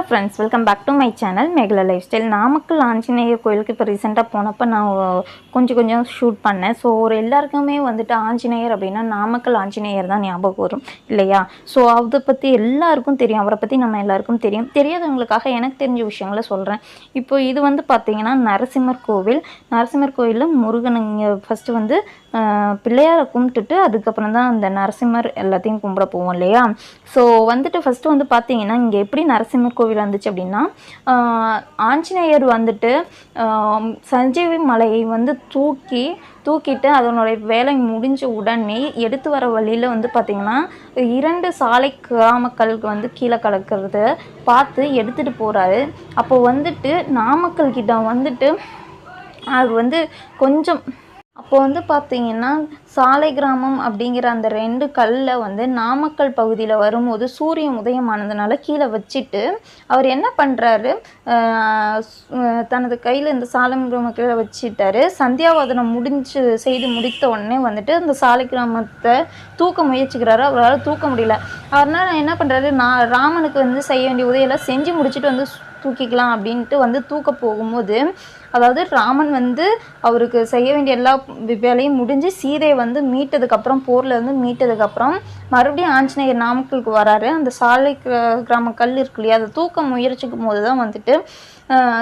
Hello friends welcome back to my channel Mekala lifestyle Namakkal Anjaneyar கோயிலுக்கு இப்போ ரீசெண்டாக போனப்போ நான் கொஞ்சம் கொஞ்சம் ஷூட் பண்ணேன். ஸோ ஒரு எல்லாருக்குமே வந்துட்டு ஆஞ்சநேயர் அப்படின்னா நாமக்கல் ஆஞ்சநேயர் தான் ஞாபகம் வரும் இல்லையா? ஸோ அதை பற்றி எல்லாருக்கும் தெரியும். அவரை பற்றி நம்ம எல்லாருக்கும் தெரியும். தெரியாதவங்களுக்காக எனக்கு தெரிஞ்ச விஷயங்களை சொல்கிறேன் இப்போ இது வந்து பார்த்தீங்கன்னா நரசிம்மர் கோவில். நரசிம்மர் கோயிலில் முருகன் இங்கே ஃபஸ்ட்டு வந்து பிள்ளையாரை கும்பிட்டுட்டு அதுக்கப்புறம் தான் அந்த நரசிம்மர் எல்லாத்தையும் கும்பிட போவோம் இல்லையா? ஸோ வந்துட்டு ஃபஸ்ட்டு வந்து பார்த்தீங்கன்னா இங்கே எப்படி நரசிம்மர் கோவில் வந்துச்சு அப்படின்னா ஆஞ்சநேயர் வந்துட்டு சஞ்சீவி மலையை வந்து தூக்கி தூக்கிட்டு அதனுடைய வேலை முடிஞ்ச உடனே எடுத்து வர வழியில் வந்து பார்த்திங்கன்னா இரண்டு சாலை கிராமக்களுக்கு வந்து கீழே கலக்கிறத பார்த்து எடுத்துகிட்டு போகிறாரு அப்போ வந்துட்டு நாமக்கல் கிட்ட வந்துட்டு அது வந்து கொஞ்சம் அப்போ வந்து பார்த்தீங்கன்னா சாலை கிராமம் அப்படிங்கிற அந்த ரெண்டு கல்லை வந்து நாமக்கல் பகுதியில் வரும்போது சூரியன் உதயமானதுனால கீழே வச்சுட்டு அவர் என்ன பண்ணுறாரு தனது கையில் இந்த சாலை கிராம கீழே வச்சுட்டாரு. சந்தியாவாதனம் முடிஞ்சு செய்து முடித்த உடனே வந்துட்டு அந்த சாலை கிராமத்தை தூக்க முயற்சிக்கிறாரு. அவரால் தூக்க முடியல. அதனால் என்ன பண்ணுறாரு நான் ராமனுக்கு வந்து செய்ய வேண்டிய உதவியெல்லாம் செஞ்சு முடிச்சுட்டு வந்து தூக்கிக்கலாம் அப்படின்ட்டு வந்து தூக்க போகும்போது அதாவது ராமன் வந்து அவருக்கு செய்ய வேண்டிய எல்லா வேலையும் முடிஞ்சு சீதையை வந்து மீட்டதுக்கப்புறம் போரில் இருந்து மீட்டதுக்கப்புறம் மறுபடியும் ஆஞ்சநேயர் நாமக்கலுக்கு வராரு. அந்த சாலை கிராம கல் இருக்கு இல்லையா அதை தூக்க முயற்சிக்கும் போது தான் வந்துட்டு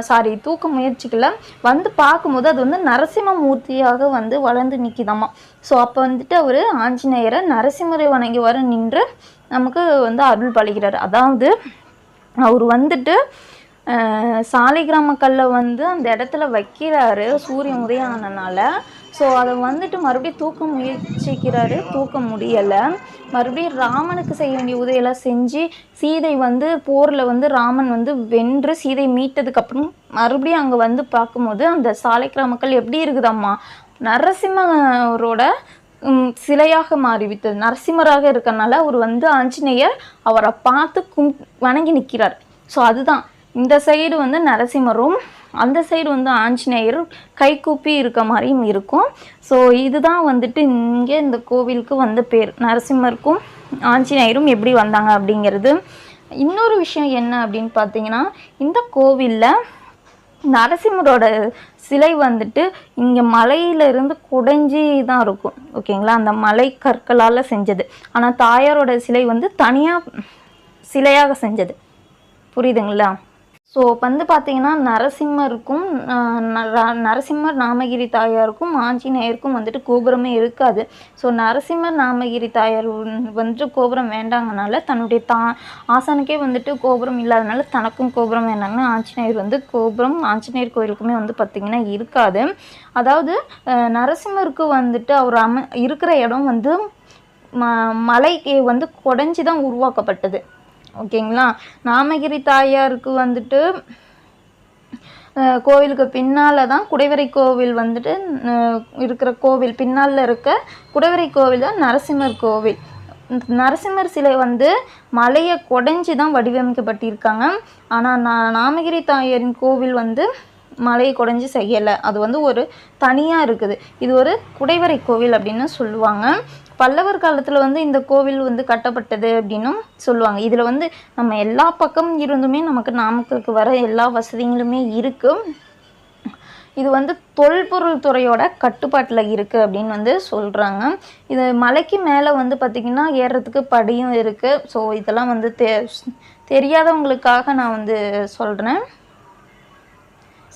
சாரி தூக்க முயற்சிக்கல. வந்து பார்க்கும்போது அது வந்து நரசிம்ம மூர்த்தியாக வந்து வளர்ந்து நிற்கிதாமா ஸோ அப்போ வந்துட்டு அவர் ஆஞ்சநேயரை நரசிம்மரை வணங்கி வர நின்று நமக்கு வந்து அருள் பழிக்கிறார் அதாவது அவர் வந்துட்டு சாலிகிராம சாலை கல்லை வந்து அந்த இடத்துல வைக்கிறாரு சூரியன் உதயம் ஆனனால ஸோ அதை வந்துட்டு மறுபடியும் தூக்க முயற்சிக்கிறாரு தூக்க முடியலை. மறுபடியும் ராமனுக்கு செய்ய வேண்டிய உதவியெல்லாம் செஞ்சு சீதை வந்து போரில் வந்து ராமன் வந்து வென்று சீதை மீட்டதுக்கப்புறம் மறுபடியும் அங்கே வந்து பார்க்கும்போது அந்த சாலை கிராமக்கள் எப்படி இருக்குதம்மா? நரசிம்மரோட சிலையாக மாறிவிட்டது. நரசிம்மராக இருக்கனால அவர் வந்து ஆஞ்சநேயர் அவரை பார்த்து கும் வணங்கி நிற்கிறார் ஸோ அதுதான். இந்த சைடு வந்து நரசிம்மரும் அந்த சைடு வந்து ஆஞ்சநேயர் கைகூப்பி இருக்க மாதிரியும் இருக்கும். ஸோ இதுதான் வந்துட்டு இங்கே இந்த கோவிலுக்கு வந்த பேர். நரசிம்மருக்கும் ஆஞ்சநேயரும் எப்படி வந்தாங்க அப்படிங்கிறது. இன்னொரு விஷயம் என்ன அப்படின்னு பார்த்தீங்கன்னா இந்த கோவிலில் நரசிம்மரோட சிலை வந்துட்டு இங்கே மலையிலிருந்து குடைஞ்சி தான் இருக்கும். ஓகேங்களா? அந்த மலை கற்களால் செஞ்சது. ஆனால் தாயாரோட சிலை வந்து தனியாக சிலையாக செஞ்சது. புரியுதுங்களா? ஸோ வந்து பார்த்தீங்கன்னா நரசிம்மருக்கும் நரசிம்மர் நாமகிரி தாயாருக்கும் ஆஞ்சநேயருக்கும் வந்துட்டு கோபுரமே இருக்காது. ஸோ நரசிம்மர் நாமகிரி தாயார் வந்துட்டு கோபுரம் வேண்டாங்கனால தன்னுடைய தா ஆசானுக்கே வந்துட்டு கோபுரம் இல்லாதனால தனக்கும் கோபுரம் வேண்டாங்கன்னு ஆஞ்சநேயர் வந்து கோபுரம் ஆஞ்சநேயர் கோயிலுக்குமே வந்து பார்த்திங்கன்னா இருக்காது. அதாவது நரசிம்மருக்கு வந்துட்டு அவர் அம இருக்கிற இடம் வந்து ம மலைக்கு வந்து குடஞ்சி தான் உருவாக்கப்பட்டது. ஓகேங்களா? நாமகிரி தாயாருக்கு வந்துட்டு கோவிலுக்கு பின்னால் தான் குடைவரை கோவில் வந்துட்டு இருக்கிற கோவில் பின்னால் இருக்க குடைவரை கோவில் தான் நரசிம்மர் கோவில். நரசிம்மர் சிலை வந்து மலையை குடைஞ்சி தான் வடிவமைக்கப்பட்டிருக்காங்க. ஆனால் நான் நாமகிரி தாயாரின் கோவில் வந்து மலையை குடைஞ்சி செய்யலை. அது வந்து ஒரு தனியாக இருக்குது. இது ஒரு குடைவரை கோவில் அப்படின்னு சொல்லுவாங்க. பல்லவர் காலத்தில் வந்து இந்த கோவில் வந்து கட்டப்பட்டது அப்படின்னும் சொல்லுவாங்க. இதில் வந்து நம்ம எல்லா பக்கம் இருந்துமே நமக்கு நாமக்கலுக்கு வர எல்லா வசதிகளுமே இருக்குது இது வந்து தொல்பொருள் துறையோட கட்டுப்பாட்டில் இருக்குது அப்படின்னு வந்து சொல்கிறாங்க இது மலைக்கு மேலே வந்து பார்த்திங்கன்னா ஏறுறதுக்கு படியும் இருக்குது ஸோ இதெல்லாம் வந்து தெ தெரியாதவங்களுக்காக நான் வந்து சொல்கிறேன்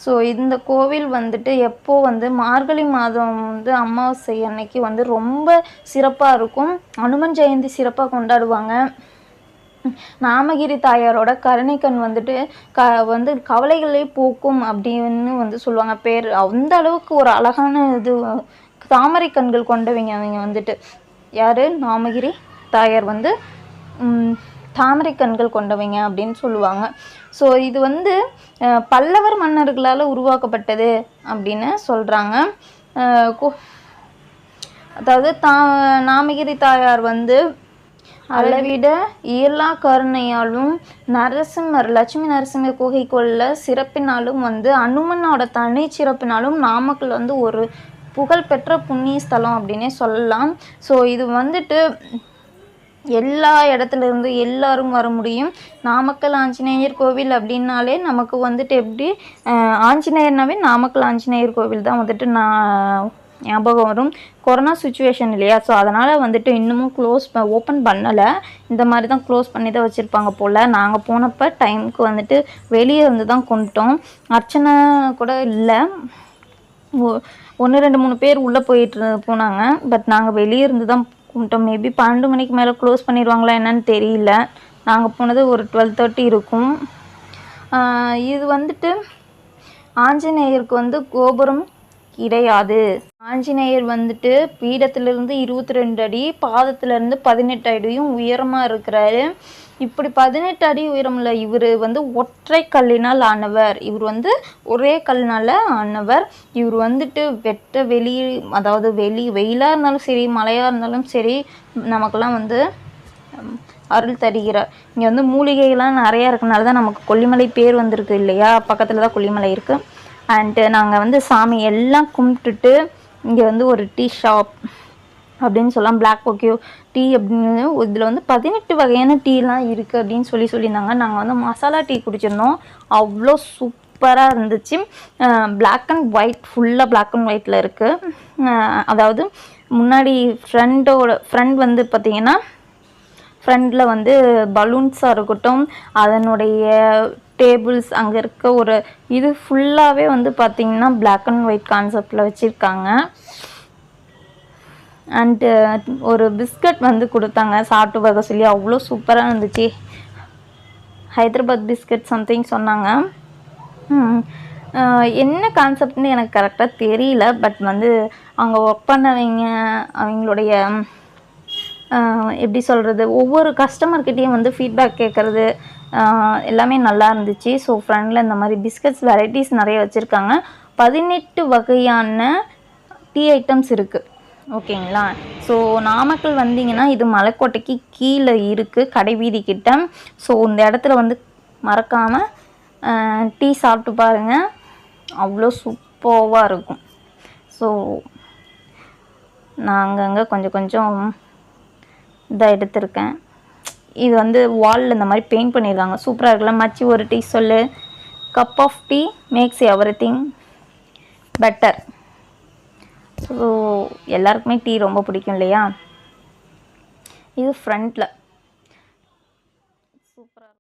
ஸோ இந்த கோவில் வந்துட்டு எப்போ வந்து மார்கழி மாதம் வந்து அமாவாசை அன்னைக்கு வந்து ரொம்ப சிறப்பாக இருக்கும். அனுமன் ஜெயந்தி சிறப்பாக கொண்டாடுவாங்க. நாமகிரி தாயாரோட கருணைக்கண் வந்துட்டு க வந்து கவலைகளை போக்கும் அப்படின்னு வந்து சொல்லுவாங்க. பேர் அந்த அளவுக்கு ஒரு அழகான இது தாமரை கண்கள் கொண்டவங்க அவங்க வந்துட்டு. யார்? நாமகிரி தாயார் வந்து தாமரை கண்கள் கொண்டவங்க அப்படின்னு சொல்லுவாங்க. ஸோ இது வந்து பல்லவர் மன்னர்களால் உருவாக்கப்பட்டது அப்படின்னு சொல்கிறாங்க அதாவது தா நாமகிரி தாயார் வந்து அளவிட இயலா கருணையாலும் நரசிம்மர் லட்சுமி நரசிம்ம குகை கொள்ள சிறப்பினாலும் வந்து அனுமனோட தனி சிறப்பினாலும் நாமக்கல் வந்து ஒரு புகழ்பெற்ற புண்ணிய ஸ்தலம் அப்படின்னே சொல்லலாம். ஸோ இது வந்துட்டு எல்லா இடத்துலேருந்து எல்லோரும் எல்லாரும் வர முடியும். நாமக்கல் ஆஞ்சநேயர் கோவில் அப்படின்னாலே நமக்கு வந்துட்டு எப்படி ஆஞ்சநேயர்னாவே நாமக்கல் ஆஞ்சநேயர் கோவில் தான் வந்துட்டு நான் ஞாபகம் வரும். கொரோனா சுச்சுவேஷன் இல்லையா? ஸோ அதனால் வந்துட்டு இன்னமும் க்ளோஸ் ஓப்பன் பண்ணலை. இந்த மாதிரி தான் க்ளோஸ் பண்ணி தான் வச்சுருப்பாங்க போல். நாங்கள் போனப்போ டைமுக்கு வந்துட்டு வெளியே இருந்து தான் கொண்டுட்டோம். அர்ச்சனை கூட இல்லை. ஒன்று ரெண்டு மூணு பேர் உள்ளே போயிட்டு போனாங்க. பட் நாங்கள் வெளியே இருந்து தான் கூட்டம் மேபி பன்னெண்டு மணிக்கு மேலே க்ளோஸ் பண்ணிடுவாங்களா என்னன்னு தெரியல. நாங்கள் போனது ஒரு டுவெல் தேர்ட்டி இருக்கும். இது வந்துட்டு ஆஞ்சநேயருக்கு வந்து கோபுரம் கிடையாது. ஆஞ்சநேயர் வந்துட்டு பீடத்திலிருந்து இருபத்தி ரெண்டு அடி பாதத்திலிருந்து பதினெட்டு அடியும் உயரமாக இருக்கிறாரு. இப்படி பதினெட்டு அடி உயரமுள்ள இவர் வந்து ஒற்றை கல்லினால் ஆனவர். இவர் வந்து ஒரே கல்லினால் ஆனவர். இவர் வந்துட்டு வெட்ட வெளி அதாவது வெளி வெயிலாக இருந்தாலும் சரி மழையாக இருந்தாலும் சரி நமக்கெல்லாம் வந்து அருள் தருகிறார். இங்கே வந்து மூலிகைகள்லாம் நிறையா இருக்கனால தான் நமக்கு கொல்லிமலை பேர் வந்திருக்கு இல்லையா? பக்கத்தில் தான் கொல்லிமலை இருக்குது அண்டு நாங்கள் வந்து சாமி எல்லாம் கும்பிட்டுட்டு இங்கே வந்து ஒரு டீ ஷாப் அப்படின்னு சொல்லலாம். பிளாக் ஓகே டீ அப்படின்னு. இதில் வந்து பதினெட்டு வகையான டீலாம் இருக்குது அப்படின்னு சொல்லி சொல்லியிருந்தாங்க. நாங்கள் வந்து மசாலா டீ குடிச்சிருந்தோம். அவ்வளோ சூப்பராக இருந்துச்சு. பிளாக் அண்ட் ஒயிட் ஃபுல்லாக பிளாக் அண்ட் ஒயிட்டில் இருக்குது அதாவது முன்னாடி ஃப்ரெண்டோட ஃப்ரெண்ட் வந்து பார்த்திங்கன்னா ஃப்ரண்டில் வந்து பலூன்ஸாக இருக்கட்டும் அதனுடைய டேபிள்ஸ் அங்கே இருக்க ஒரு இது ஃபுல்லாகவே வந்து பார்த்திங்கன்னா பிளாக் அண்ட் ஒயிட் கான்செப்டில் வச்சுருக்காங்க. அண்டு uh, ஒரு பிஸ்கட் வந்து கொடுத்தாங்க. சாப்பிட்டு பார்க்க சொல்லி அவ்வளோ சூப்பராக இருந்துச்சு. ஹைதராபாத் பிஸ்கட் சம்திங் சொன்னாங்க. என்ன கான்செப்ட்னு எனக்கு கரெக்டாக தெரியல. பட் வந்து அங்கே ஒர்க் பண்ணவங்க அவங்களுடைய எப்படி சொல்கிறது ஒவ்வொரு கஸ்டமர்கிட்டேயும் வந்து ஃபீட்பேக் கேட்குறது எல்லாமே நல்லா இருந்துச்சு. ஸோ ஃப்ரெண்டில் இந்த மாதிரி பிஸ்கட்ஸ் வெரைட்டிஸ் நிறைய வச்சுருக்காங்க. பதினெட்டு வகையான டீ ஐட்டம்ஸ் இருக்குது ஓகேங்களா? ஸோ நாமக்கல் வந்தீங்கன்னா இது மலைக்கோட்டைக்கு கீழே இருக்குது கடைவீதி கிட்ட. ஸோ இந்த இடத்துல வந்து மறக்காமல் டீ சாப்பிட்டு பாருங்கள் அவ்வளோ சூப்பர்வாக இருக்கும். ஸோ நான் அங்கங்கே கொஞ்சம் கொஞ்சம் இதாக எடுத்திருக்கேன். இது வந்து வாலில் இந்த மாதிரி பெயிண்ட் பண்ணியிருக்காங்க சூப்பராக இருக்குல்ல? மச்சி ஒரு டீ சொல்லு. Cup of tea makes everything better so எல்லாருக்குமே டீ ரொம்ப பிடிக்கும் இல்லையா? இது ஃப்ரண்ட்டில்